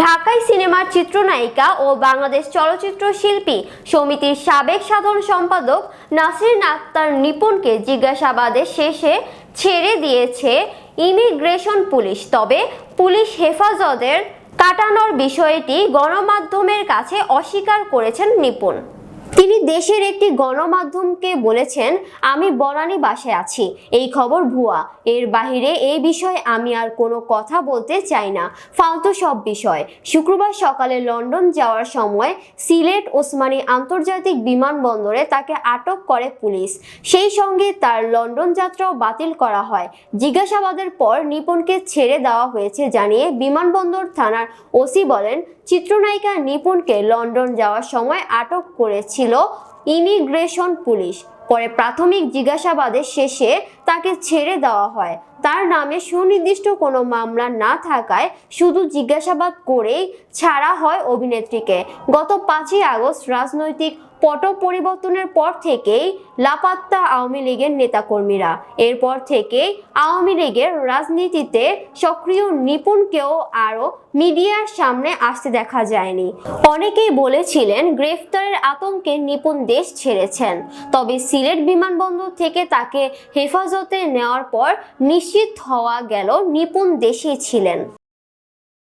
ঢাকাই সিনেমার চিত্রনায়িকা ও বাংলাদেশ চলচ্চিত্র শিল্পী সমিতির সাবেক সাধারণ সম্পাদক নাসির আক্তার নিপুণকে জিজ্ঞাসাবাদের শেষে ছেড়ে দিয়েছে ইমিগ্রেশন পুলিশ। তবে পুলিশ হেফাজতের কাটানোর বিষয়টি গণমাধ্যমের কাছে অস্বীকার করেছেন নিপুণ। তিনি দেশের একটি গণমাধ্যমকে বলেছেন, আমি বনানী বাসায় আছি। এই খবর ভুয়া। এর বাহিরে এই বিষয়ে আমি আর কোনো কথা বলতে চাই না। ফালতু সব বিষয়। শুক্রবার সকালে লন্ডন যাওয়ার সময় সিলেট ওসমানী আন্তর্জাতিক বিমানবন্দরে তাকে আটক করে পুলিশ। সেই সঙ্গে তার লন্ডন যাত্রাও বাতিল করা হয়। জিজ্ঞাসাবাদের পর নিপুণকে ছেড়ে দেওয়া হয়েছে জানিয়ে বিমানবন্দর থানার ওসি বলেন, চিত্রনায়িকা নিপুণকে লন্ডন যাওয়ার সময় আটক করেছিল ইমিগ্রেশন পুলিশ। পরে প্রাথমিক জিজ্ঞাসাবাদের শেষে তাকে ছেড়ে দেওয়া হয়। তার নামে সুনির্দিষ্ট কোনো মামলা না থাকায় শুধু জিজ্ঞাসাবাদ করেই ছাড়া হয় অভিনেত্রীকে। গত পাঁচই আগস্ট রাজনৈতিক পট পরিবর্তনের পর থেকেই লাপাত্তা আওয়ামী লীগের নেতাকর্মীরা। এরপর থেকেই আওয়ামী লীগের রাজনীতিতে সক্রিয় নিপুণকেও আরও মিডিয়ার সামনে আসতে দেখা যায়নি। অনেকেই বলেছিলেন গ্রেফতারের আতঙ্কে নিপুণ দেশ ছেড়েছেন। তবে সিলেট বিমানবন্দর থেকে তাকে হেফাজতে নেওয়ার পর নিশ্চিত হওয়া গেল নিপুণ দেশেই ছিলেন।